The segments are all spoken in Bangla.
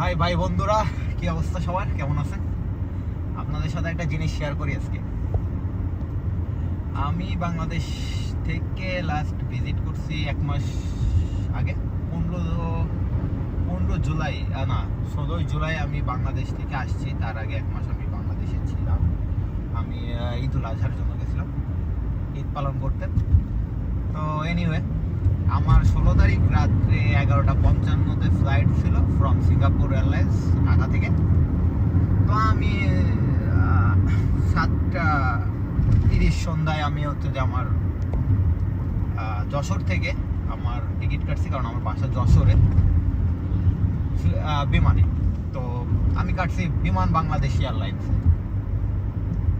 হাই, ভাই বন্ধুরা, কি অবস্থা সবার? কেমন আছেন? আপনাদের সাথে একটা জিনিস শেয়ার করি আজকে। আমি বাংলাদেশ থেকে লাস্ট ভিজিট করছি এক মাস আগে, পনেরো পনেরো জুলাই না, ষোলোই জুলাই আমি বাংলাদেশ থেকে আসছি। তার আগে এক মাস আমি বাংলাদেশে ছিলাম। আমি ঈদুল আজহার জন্য গেছিলাম, ঈদ পালন করতে। তো এনিওয়ে তারিখ রাত্রে এগারোটা পঞ্চান্নতে ফ্লাইট ছিল ফ্রম সিঙ্গাপুর এয়ারলাইন্স ঢাকা থেকে। তো আমি সাতটা তিরিশ সন্ধ্যায় আমি হচ্ছে যে আমার যশোর থেকে আমার টিকিট কাটছি, কারণ আমার বাসা যশোরে বিমানে। তো আমি কাটছি বিমান বাংলাদেশ এয়ারলাইন্স।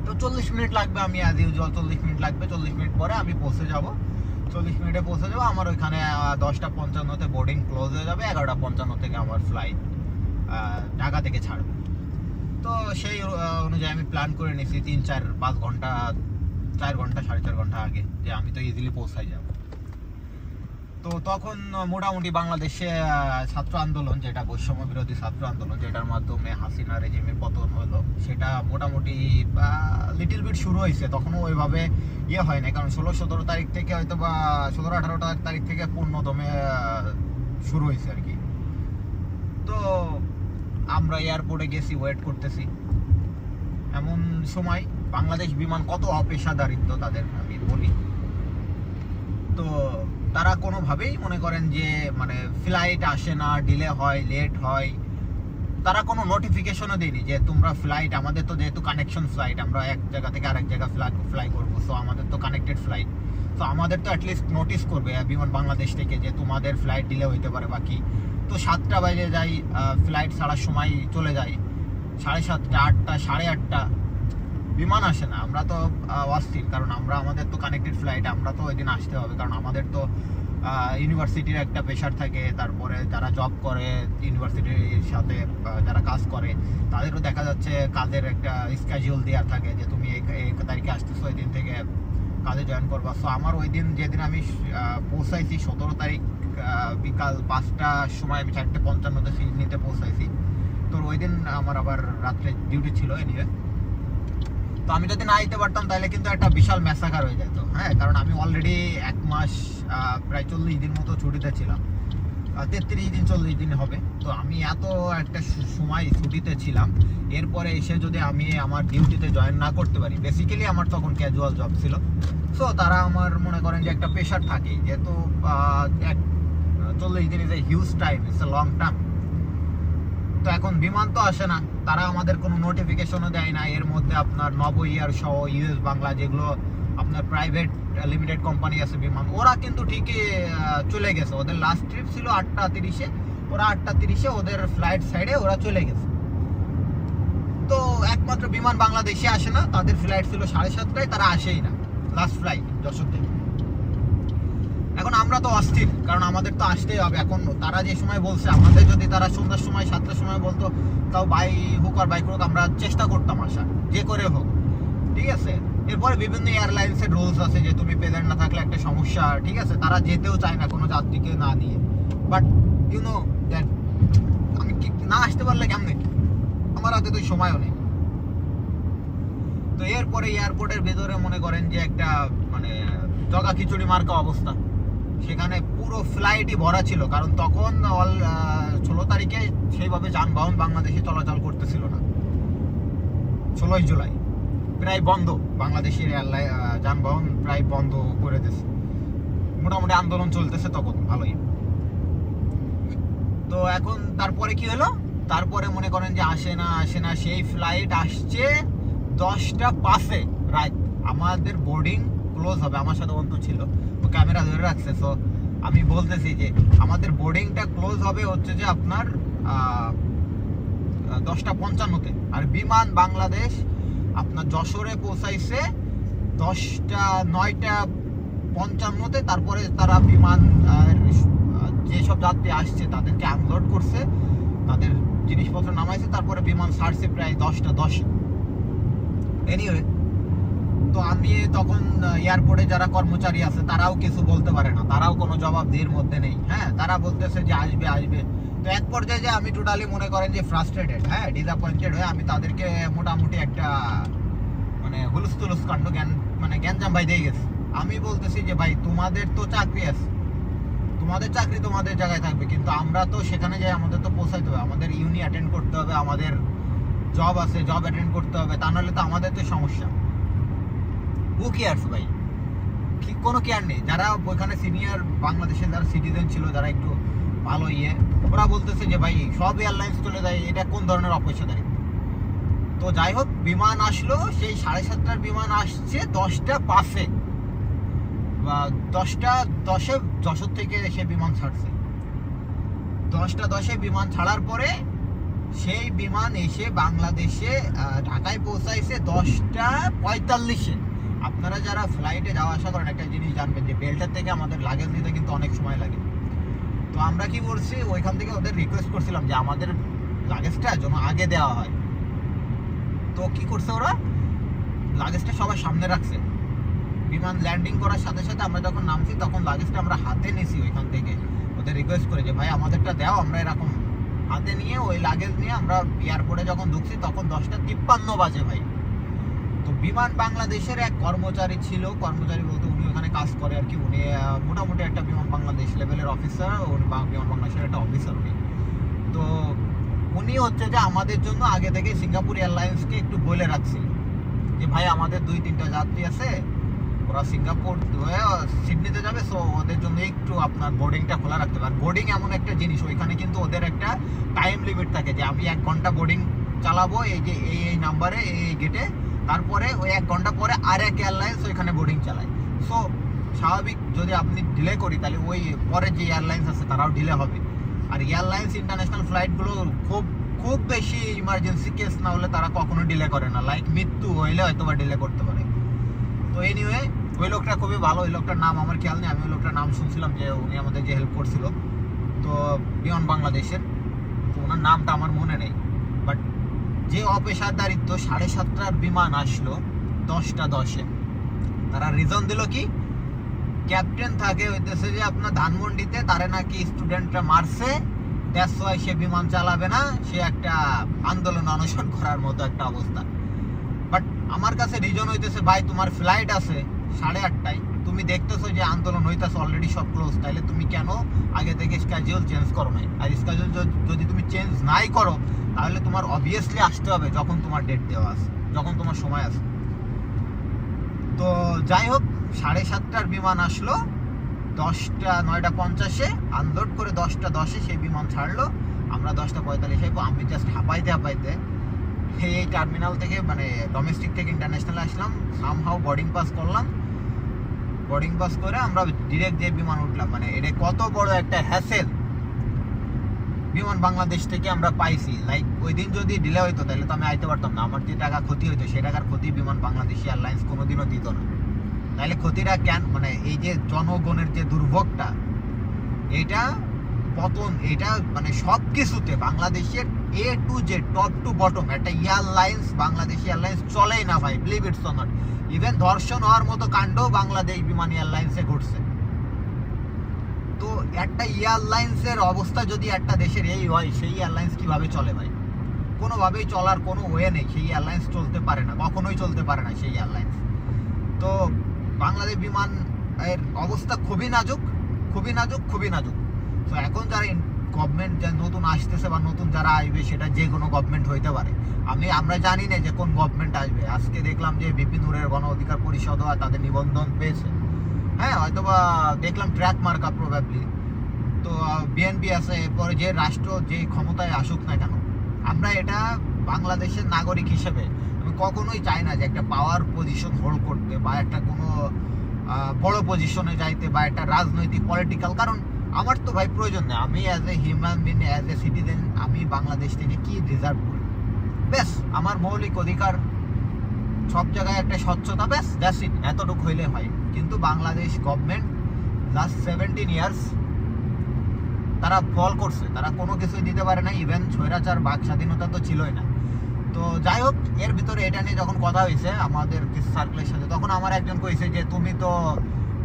তো চল্লিশ মিনিট লাগবে আমি অ্যাজ ইউজুয়াল চল্লিশ মিনিট লাগবে, চল্লিশ মিনিট পরে আমি পৌঁছে যাব। চল্লিশ মিনিটে পৌঁছে যাব। আমার ওইখানে দশটা পঞ্চান্নতে বোর্ডিং ক্লোজ হয়ে যাবে, এগারোটা পঞ্চান্ন থেকে আমার ফ্লাইট ঢাকা থেকে ছাড়বে। তো সেই অনুযায়ী আমি প্ল্যান করে নিয়েছি তিন চার পাঁচ ঘণ্টা, চার ঘণ্টা, সাড়ে চার ঘণ্টা আগে, যে আমি তো ইজিলি পৌঁছাই যাব। তো তখন মোটামুটি বাংলাদেশে ছাত্র আন্দোলন যেটা, বৈষম্য বিরোধী ছাত্র আন্দোলন যেটার মাধ্যমে হাসিনা রেজিমের পতন হলো, সেটা মোটামুটি লিটিল বিট শুরু হয়েছে। তখনও ওইভাবে ইয়ে হয় না কারণ ষোলো সতেরো তারিখ থেকে হয়তো বা সতেরো আঠারো তারিখ থেকে পূর্ণদমে শুরু হয়েছে আর কি। তো আমরা এয়ারপোর্টে গেছি, ওয়েট করতেছি। এমন সময় বাংলাদেশ বিমান কত অপেশাদারিত্ব তাদের, আমি বলি। তো তারা কোনোভাবেই মনে করেন যে মানে ফ্লাইট আসে না ডিলে হয় লেট হয়। তারা কোনো নোটিফিকেশনও দেয়নি যে, তোমরা ফ্লাইট আমাদের তো যেহেতু কানেকশন ফ্লাইট আমরা এক জায়গা থেকে আরেক জায়গা ফ্লাই ফ্লাই করব সো আমাদের তো কানেক্টেড ফ্লাইট তো আমাদের তো অ্যাটলিস্ট নোটিস করবে বিমান বাংলাদেশ থেকে যে, তোমাদের ফ্লাইট ডিলে হইতে পারে বাকি তো সাতটা বাজে যাই ফ্লাইট ছাড়ার সময় চলে যায় সাড়ে সাতটা, আটটা, সাড়ে আটটা। বিমান আসে না, আমরা তো অস্থির, কারণ আমরা, আমাদের তো কানেক্টেড ফ্লাইট আমরা তো ওই দিন আসতে হবে, কারণ আমাদের তো ইউনিভার্সিটির একটা প্রেশার থাকে, তারপরে যারা জব করে ইউনিভার্সিটির সাথে যারা কাজ করে, তাদেরও দেখা যাচ্ছে কাজের একটা স্কেজিউল দেওয়া থাকে, যে তুমি এই তারিখে আসতেছো, ওই দিন থেকে কাজে জয়েন করবা। সো আমার ওই দিন যেদিন আমি পৌঁছাইছি, সতেরো তারিখ বিকাল পাঁচটার সময় আমি চারটে পঞ্চান্নতে সিট নিতে পৌঁছাইছি। তো ওই দিন আমার আবার রাত্রে ডিউটি ছিল এনিওয়ে তো আমি যদি না আইতে পারতাম, তাহলে কিন্তু একটা বিশাল ম্যাসাকার হয়ে যেত। হ্যাঁ কারণ আমি অলরেডি এক মাস প্রায় চল্লিশ দিন মতো ছুটিতে ছিলাম। তেত্রিশ দিন, চল্লিশ দিন হবে। তো আমি এত একটা সময় ছুটিতে ছিলাম। এরপরে এসে যদি আমি আমার ডিউটিতে জয়েন না করতে পারি বেসিক্যালি আমার তখন ক্যাজুয়াল জব ছিল। সো তারা আমার মনে করেন যে একটা প্রেশার থাকে। যেহেতু এক, চল্লিশ দিন is a huge time it's a long term তো এখন বিমান তো আসে না। তারা আমাদের কোনো নোটিফিকেশনও দেয় না। এর মধ্যে আপনার নব ইয়ার সহ ইউএস বাংলা যেগুলো আপনার প্রাইভেট লিমিটেড কোম্পানি আছে বিমান, ওরা কিন্তু ঠিকই চলে গেছে। ওদের লাস্ট ট্রিপ ছিল আটটা তিরিশে। ওরা আটটা তিরিশে ওদের ফ্লাইট সাইডে ওরা চলে গেছে। তো একমাত্র বিমান বাংলাদেশে আসে না। তাদের ফ্লাইট ছিল সাড়ে সাতটায়, তারা আসেই না। লাস্ট ফ্লাইট যশোর থেকে। এখন আমরা তো অস্থির, কারণ আমাদের তো আসতেই হবে এখন। তারা যে সময় বলছে, আমাদের যদি তারা সন্ধ্যার সময়, সাতটার সময় বলতো, তাও বাই হোক আর বাইক হোক আমরা চেষ্টা করতাম আসা যে করে হোক। ঠিক আছে? এরপরে বিভিন্ন এয়ারলাইন্সের রুলস আছে যে তুমি প্রেজেন্ট না থাকলে একটা সমস্যা, ঠিক আছে? তারা যেতেও চায় না কোনো যাত্রীকে না নিয়ে। বাট ইউ নো দ্যাট আমি না আসতে পারলে কেমনে? আমার হাতে তো সময়ও নেই। তো এরপরে এয়ারপোর্টের ভেতরে মনে করেন যে একটা মানে জগা খিচুড়ি মার্কা অবস্থা। সেখানে পুরো ফ্লাইটই ভরা ছিল, কারণ তখন অল ষোলো তারিখে সেইভাবে যানবাহন বাংলাদেশে চলাচল করতেছিল না। ষোলোই জুলাই, প্রায় বন্ধ বাংলাদেশের এয়ারলাইন যানবাহন প্রায় বন্ধ করে দিয়েছে। মোটামুটি আন্দোলন চলতেছে তখন, ভালোই। তো এখন তারপরে কি হলো? তারপরে মনে করেন যে আসে না আসে না, সেই ফ্লাইট আসছে দশটা পাঁচে, রাত। আমাদের বোর্ডিং ক্লোজ হবে, আমার সাথে অন্ত ছিল। ক্যামেরা ধরে রাখছে তো আমি বলতেছি যে আমাদের বোর্ডিংটা ক্লোজ হবে হচ্ছে যে আপনার দশটা পঞ্চান্নতে। আর বিমান বাংলাদেশ আপনার যশোরে পৌঁছাইছে দশটা নয়টা পঞ্চান্নতে, তারপরে তারা বিমান যেসব যাত্রী আসছে তাদেরকে আনলোড করছে, তাদের জিনিসপত্র নামাইছে, তারপরে বিমান ছাড়ছে প্রায় দশটা দশে। এনিওয়ে তো আমি তখন এয়ারপোর্টে যারা কর্মচারী আছে, তারাও কিছু বলতে পারে না। তারাও কোনো জবাব দিয়ে মধ্যে নেই। হ্যাঁ তারা বলতেছে যে আসবে আসবে। তো এক পর্যায়ে যে আমি টোটালি মনে করেন যে ফ্রাস্ট্রেটেড হ্যাঁ ডিসঅ্যাপয়েন্টেড হয়ে আমি তাদেরকে মোটামুটি একটা মানে হুলুস তুলুস কাণ্ড জ্ঞান মানে জ্ঞানজাম ভাই দিয়ে গেছে। আমি বলতেছি যে, ভাই, তোমাদের তো চাকরি আছে। তোমাদের চাকরি তোমাদের জায়গায় থাকবে, কিন্তু আমরা তো সেখানে যাই, আমাদের তো পৌঁছাইতে হবে। আমাদের ইউনি অ্যাটেন্ড করতে হবে, আমাদের জব আছে জব অ্যাটেন্ড করতে হবে। তা নাহলে তো আমাদের তো সমস্যা। হু কেয়ার্স ভাই? কি, কোনো কেয়ার নেই। যারা ওইখানে সিনিয়র বাংলাদেশের যারা সিটিজেন ছিল, যারা একটু ভালো ইয়ে ওরা বলতেছে যে, ভাই, সব এয়ারলাইন্স চলে যায়, এটা কোন ধরনের অপেশাদারি তো যাই হোক, বিমান আসলো, সেই সাড়ে সাতটার বিমান আসছে দশটা পাঁচে। বা দশটা দশে যশোর থেকে সে বিমান ছাড়ছে। দশটা দশে বিমান ছাড়ার পরে সেই বিমান এসে বাংলাদেশে ঢাকায় পৌঁছাইছে দশটা পঁয়তাল্লিশে। আপনারা যারা ফ্লাইটে যাওয়া আসা করেন, একটা জিনিস জানবেন যে বেল্টের থেকে আমাদের লাগেজ নিতে কিন্তু অনেক সময় লাগে। তো আমরা কি করছি ওইখান থেকে ওদের রিকোয়েস্ট করছিলাম যে আমাদের লাগেজটা যেন আগে দেওয়া হয়। তো কি করছে ওরা? লাগেজটা সবার সামনে রাখছে। বিমান ল্যান্ডিং করার সাথে সাথে আমরা যখন নামছি, তখন লাগেজটা আমরা হাতে নিছি ওইখান থেকে। ওদের রিকোয়েস্ট করে যে, ভাই, আমাদেরটা দাও, আমরা এরকম হাতে নিয়ে ওই লাগেজ নিয়ে আমরা এয়ারপোর্টে যখন ঢুকছি, তখন দশটা তিপ্পান্ন বাজে ভাই। বিমান বাংলাদেশের এক কর্মচারী ছিল, কর্মচারী বলতে উনি ওখানে কাজ করে আর কি। উনি মোটামুটি একটা বিমান বাংলাদেশ লেভেলের অফিসার উনি বিমান বাংলাদেশের একটা অফিসার উনি। তো উনি হচ্ছে যে আমাদের জন্য আগে থেকে সিঙ্গাপুর এয়ারলাইন্সকে একটু বলে রাখছিল যে, ভাই, আমাদের দুই, তিনটা যাত্রী আছে, ওরা সিঙ্গাপুর সিডনিতে যাবে সো ওদের জন্য একটু আপনার বোর্ডিংটা খোলা রাখতে আর বোর্ডিং এমন একটা জিনিস, ওইখানে কিন্তু ওদের একটা টাইম লিমিট থাকে যে, আমি এক ঘণ্টা বোর্ডিং চালাবো, এই যে, এই এই নাম্বারে এই গেটে তারপরে ওই এক ঘণ্টা পরে আর এক এয়ারলাইন্স ওইখানে বোর্ডিং চালায়। সো স্বাভাবিক যদি আপনি ডিলে করি, তাহলে ওই পরে যে এয়ারলাইন্স আছে, তারাও ডিলে হবে। আর এয়ারলাইন্স ইন্টারন্যাশনাল ফ্লাইটগুলো খুব খুব বেশি ইমার্জেন্সি কেস না হলে তারা কখনো ডিলে করে না। লাইক মৃত্যু হইলে হয়তো বা ডিলে করতে পারে। তো এনিওয়ে ওই লোকটা খুবই ভালো। ওই লোকটার নাম আমার খেয়াল নেই। আমি ওই লোকটার নাম শুনছিলাম যে উনি আমাদের যে হেল্প করছিল। তো বিয়ন বাংলাদেশের তো ওনার নামটা আমার মনে নেই। বাট যে অপেশাদারিত্ব সাড়ে সাতটার বিমান আসলো দশটা দশে। তারা রিজন দিল কি? ক্যাপ্টেন থাকে হইতেছে যে আপনার ধানমন্ডিতে, তারে নাকি স্টুডেন্টরা মারছে। দ্যাটস সে বিমান চালাবে না। সে একটা আন্দোলন অনশন করার মতো একটা অবস্থা। বাট আমার কাছে রিজন হইতেছে, ভাই, তোমার ফ্লাইট আছে সাড়ে আটটায়। তুমি দেখতেছো যে আন্দোলন হইতেছে অলরেডি সব ক্লোজ তাইলে তুমি কেন আগে থেকে স্ক্যাজুয়াল চেঞ্জ করো নাই? আর স্ক্যাজুয়াল যদি তুমি চেঞ্জ নাই করো তাহলে তোমার অবভিয়াসলি আসতে হবে যখন তোমার ডেট দেওয়া আছে, যখন তোমার সময় আছে। তো যাই হোক, সাড়ে সাতটার বিমান আসলো, দশটা, নয়টা পঞ্চাশে আনলোড করে দশটা দশে সেই বিমান ছাড়লো। আমরা দশটা পঁয়তাল্লিশে আমি জাস্ট হাঁপাইতে হাঁপাইতে এই টার্মিনাল থেকে মানে ডোমেস্টিক থেকে ইন্টারন্যাশনাল আসলাম। সামহাও বোর্ডিং পাস করলাম। বোর্ডিং পাস করে আমরা ডিরেক্ট যে বিমান উঠলাম মানে এটা কত বড় একটা হ্যাসেল বিমান বাংলাদেশ থেকে আমরা পাইছি। লাইক ওই দিন যদি ডিলে হইতো, তাহলে তো আমি আইতে পারতাম না। আমার যে টাকা ক্ষতি হইতো, সেই টাকার ক্ষতি বিমান বাংলাদেশ এয়ারলাইন্স কোনোদিনও দিত না। তাহলে ক্ষতিটা কেন? মানে এই যে জনগণের যে দুর্ভোগটা, এটা পতন, এটা মানে সব কিছুতে বাংলাদেশের A to Z top to bottom একটা এয়ারলাইন্স বাংলাদেশ এয়ারলাইন্স চলেই না ভাই বিলিভ ইটস নট ইভেন ধর্ষণ হওয়ার মতো কাণ্ড বাংলাদেশ বিমান এয়ারলাইন্সে ঘটছে। তো একটা এয়ারলাইন্সের অবস্থা যদি একটা দেশের এই হয়, সেই এয়ারলাইন্স কীভাবে চলে ভাই? কোনোভাবেই চলার কোনো ওয়ে নেই। সেই এয়ারলাইন্স চলতে পারে না, কখনোই চলতে পারে না সেই এয়ারলাইন্স তো বাংলাদেশ বিমান এর অবস্থা খুবই নাজুক খুবই নাজুক খুবই নাজুক। তো এখন যারা গভর্নমেন্ট যা নতুন আসতেছে বা নতুন যারা আসবে, সেটা যে কোনো গভর্নমেন্ট হইতে পারে। আমি, আমরা জানি না যে কোন গভর্নমেন্ট আসবে। আজকে দেখলাম যে বিপিনুরের গণ অধিকার পরিষদ তাদের নিবন্ধন পেয়েছে। হ্যাঁ হয়তো বা দেখলাম ট্র্যাক মার্কা প্রবাবলি তো বিএনপি আছে, এরপরে যে রাষ্ট্র যে ক্ষমতায় আসুক না কেন, আমরা এটা বাংলাদেশের নাগরিক হিসেবে আমি কখনোই চাই না যে একটা পাওয়ার পজিশন হোল্ড করতে বা একটা কোনো বড় পজিশনে যাইতে বা একটা রাজনৈতিক পলিটিক্যাল কারণ আমার তো ভাই প্রয়োজন নেই। আমি as a human being as a citizen আমি বাংলাদেশ থেকে কি ডিজার্ভ করি? বেশ আমার মৌলিক অধিকার সব জায়গায় একটা স্বচ্ছতা, ব্যাস দ্যাটস এতটুকু হইলে হয়। কিন্তু Bangladesh government last seventeen years তারা ফল করছে, তারা কোনো কিছুই দিতে পারে না ইভেন স্বৈরাচার, বাক স্বাধীনতা তো ছিলই না। তো যাই হোক, এর ভিতরে এটা নিয়ে যখন কথা হয়েছে আমাদের সার্কেলের সাথে, তখন আমার একজন কইছে যে, তুমি তো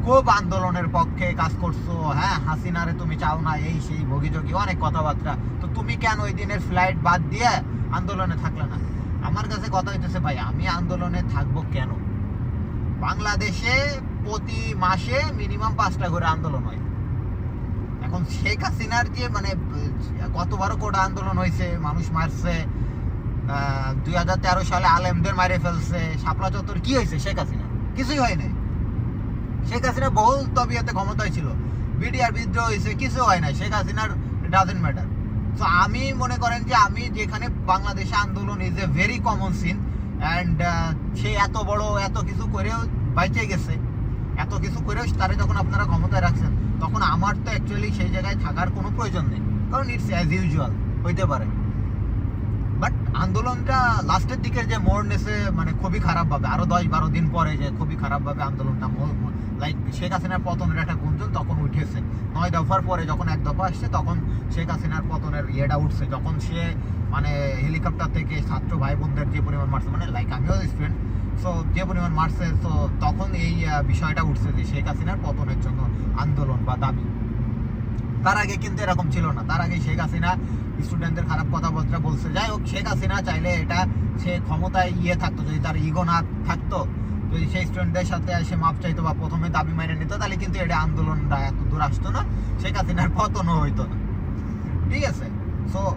খুব আন্দোলনের পক্ষে কাজ করছ হ্যাঁ হাসিনারে তুমি চাও না, এই সেই ভোগীযোগী অনেক কথাবার্তা। তো তুমি কেন ওই দিনের ফ্লাইট বাদ দিয়ে আন্দোলনে থাকলে না? আমার কাছে কথা হইতেছে, ভাই, আমি আন্দোলনে থাকব কেন? বাংলাদেশে প্রতি মাসে মিনিমাম পাঁচটা করে আন্দোলন হয়। এখন শেখ হাসিনার যে মানে কতবারও কোটা আন্দোলন হয়েছে মানুষ মারছে দুই হাজার তেরো সালে আলেমদের মারে ফেলছে, শাপলা চত্বর কি হয়েছে শেখ হাসিনা? কিছুই হয়নি শেখ হাসিনা বহু তবিয়তে ক্ষমতায় ছিল। বিডিআর বিদ্রোহ হয়েছে কিছু হয় না শেখ হাসিনার ডাজেন্ট ম্যাটার তো আমি মনে করেন যে আমি যেখানে বাংলাদেশে আন্দোলন is a very common scene and সে এত বড় এত কিছু করেও বাইচে গেছে। এত কিছু করেও তারা যখন আপনারা ক্ষমতায় রাখছেন, তখন আমার তো অ্যাকচুয়ালি সেই জায়গায় থাকার কোনো প্রয়োজন নেই। কারণ ইটস অ্যাজ ইউজুয়াল হইতে পারে। বাট আন্দোলনটা লাস্টের দিকের যে মোড় নেছে মানে খুবই খারাপভাবে। আরও দশ বারো দিন পরে যে খুবই খারাপভাবে আন্দোলনটা লাইক শেখ হাসিনার পতনের একটা গুঞ্জন তখন উঠেছে। নয় দফার পরে যখন এক দফা আসছে, তখন শেখ হাসিনার পতনের ইয়েটা উঠছে। যখন সে মানে হেলিকপ্টার থেকে ছাত্র ভাই বোনদের যে পরিমাণ মারছে মানে লাইক আমিও স্টুডেন্ট সো যে পরিমাণ মারছে তো তখন এই বিষয়টা উঠছে যে শেখ হাসিনার পতনের জন্য আন্দোলন বা দাবি। তার আগে কিন্তু এরকম ছিল না। তার আগে শেখ হাসিনা স্টুডেন্টদের খারাপ কথাবার্তা বলছে। যাই হোক, শেখ হাসিনা চাইলে এটা সে ক্ষমতায় ইয়ে থাকতো। যদি তার ইগো না থাকতো, যদি সেই স্টুডেন্টদের সাথে এসে মাপ চাইতো বা প্রথমে দাবি মেনে নিত, তাহলে কিন্তু এটা আন্দোলনটা এত দূর আসতো না। শেখ হাসিনার পতনও হইতো না। ঠিক আছে? সো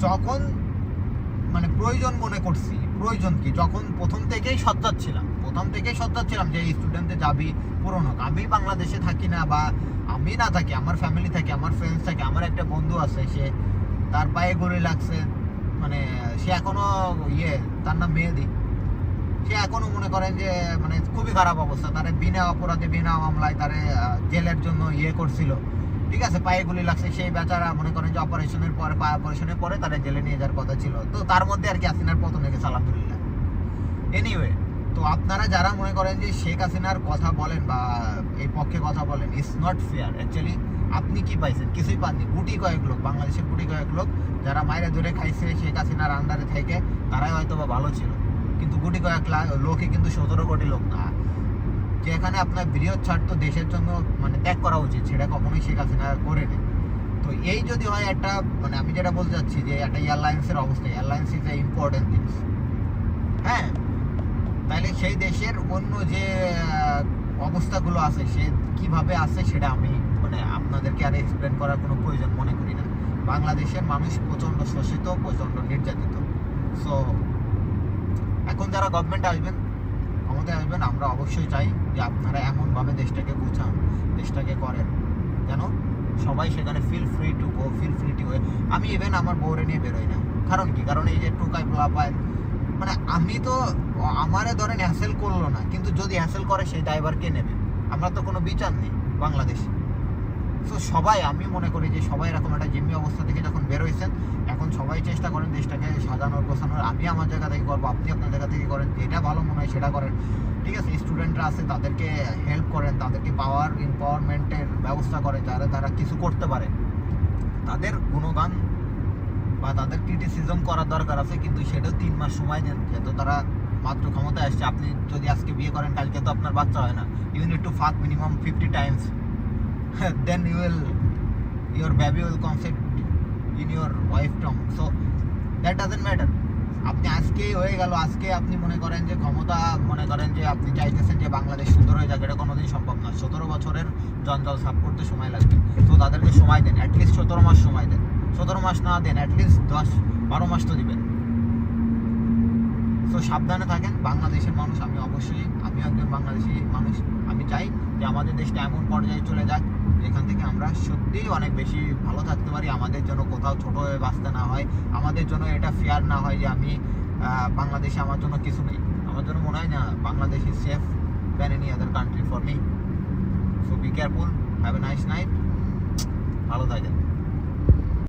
যখন মানে প্রয়োজন মনে করছি, প্রয়োজন কি? যখন প্রথম থেকেই সজ্জাত ছিলাম। প্রথম থেকেই সজ্জাত ছিলাম যে এই স্টুডেন্টদের দাবি পূরণ হোক। আমি বাংলাদেশে থাকি না বা আমি না থাকি, আমার ফ্যামিলি থাকে, আমার ফ্রেন্ডস থাকে, আমার একটা বন্ধু আছে, সে তার পায়ে গড়ে লাগছে মানে সে এখনও ইয়ে তার নাম মেহেদি। সে এখনও মনে করেন যে মানে খুবই খারাপ অবস্থা, তারে বিনা অপরাধে, বিনা মামলায় তারে জেলের জন্য ইয়ে করছিল। ঠিক আছে, পায়ে গুলি লাগছে, সেই বেচারা মনে করেন যে অপারেশনের পরে পায়ে অপারেশনের পরে তারা জেলে নিয়ে যাওয়ার কথা ছিল। তো তার মধ্যে আর কি আসিনার পতন গেছে আলহামদুলিল্লাহ। এনিওয়ে তো আপনারা যারা মনে করেন যে শেখ হাসিনার কথা বলেন বা এই পক্ষে কথা বলেন ইটস নট ফেয়ার অ্যাকচুয়ালি আপনি কি পাইছেন? কিছুই পাননি। গুটি কয়েক লোক, বাংলাদেশের গুটি কয়েক লোক যারা মায়েরা ধরে খাইছে শেখ হাসিনার আন্ডারে থেকে, তারাই হয়তো বা ভালো ছিল। কিন্তু গুটি কয়েক লোকে কিন্তু সতেরো কোটি লোক না। যেখানে আপনার বৃহৎ স্বার্থ দেশের জন্য মানে ত্যাগ করা উচিত, সেটা কখনোই শেখ হাসিনা করে নেই। তো এই যদি হয় একটা মানে আমি যেটা বলতে চাচ্ছি যে একটা এয়ারলাইন্সের অবস্থা airlines is a important things হ্যাঁ তাহলে সেই দেশের অন্য যে অবস্থাগুলো আছে, সে কীভাবে আছে সেটা আমি মানে আপনাদেরকে আর এক্সপ্লেন করার কোনো প্রয়োজন মনে করি না। বাংলাদেশের মানুষ প্রচণ্ড শোষিত, প্রচণ্ড নির্যাতিত। সো এখন যারা গভর্নমেন্ট আসবেন, ক্ষমতায় আসবেন, আমরা অবশ্যই চাই যে আপনারা এমনভাবে দেশটাকে গুছান, দেশটাকে করেন। যেন সবাই সেখানে feel free to go feel free to আমি ইভেন আমার বউরে নিয়ে বেরোই না। কারণ কি? কারণ এই যে টুকাই পায় মানে আমি তো আমারে ধরেন হ্যাসেল করল না, কিন্তু যদি হ্যাসেল করে সেই ড্রাইভার কে নেবে? আমরা তো কোনো বিচার নেই বাংলাদেশে। তো সবাই, আমি মনে করি যে সবাই এরকম একটা জিম্মি অবস্থা থেকে যখন বেরোইছেন এখন সবাই চেষ্টা করেন দেশটাকে সাজানোর, গোছানোর। আমি আমার জায়গা থেকে করব, আপনি আপনার জায়গা থেকে করেন, যেটা ভালো মনে হয় সেটা করেন। ঠিক আছে স্টুডেন্টরা আছে, তাদেরকে হেল্প করেন, তাদেরকে পাওয়ার এম্পাওয়ারমেন্টের ব্যবস্থা করেন, যারা তারা কিছু করতে পারে। তাদের গুণগান বা তাদের ক্রিটিসিজম করার দরকার আছে, কিন্তু সেটাও তিন মাস সময় দেন যেহেতু তারা মাত্র ক্ষমতায় আসছে, আপনি যদি আজকে বিয়ে করেন, কালকে তো আপনার বাচ্চা হয় না। You need to fuck minimum fifty times then you will your baby will concept in your wife Tom so that doesn't matter আপনি আজকে হয়ে গেল, আজকে আপনি মনে করেন যে ক্ষমতা, মনে করেন যে আপনি চাইতেছেন যে বাংলাদেশ সুন্দর হয়ে যাক, এটা কোনোদিন সম্ভব না। সতেরো বছরের জঞ্জাল সাফ করতে সময় লাগবে। তো তাদেরকে সময় দেন অ্যাটলিস্ট সতেরো মাস সময় দেন। সতেরো মাস না দেন অ্যাটলিস্ট দশ, বারো মাস তো দিবেন। তো সাবধানে থাকেন, বাংলাদেশের মানুষ, আমি অবশ্যই, আমি একজন বাংলাদেশি মানুষ, আমি চাই যে আমাদের দেশটা এমন পর্যায়ে চলে যাক, যেখান থেকে আমরা সত্যিই অনেক বেশি ভালো থাকতে পারি, আমাদের জন্য কোথাও ছোট হয়ে বাঁচতে না হয়, আমাদের জন্য এটা ফেয়ার না হয় যে আমি বাংলাদেশে আমার জন্য কিছু নেই। আমার জন্য মনে হয় না, Bangladesh is safe than any other country for me so be careful have a nice night ভালো থাকেন।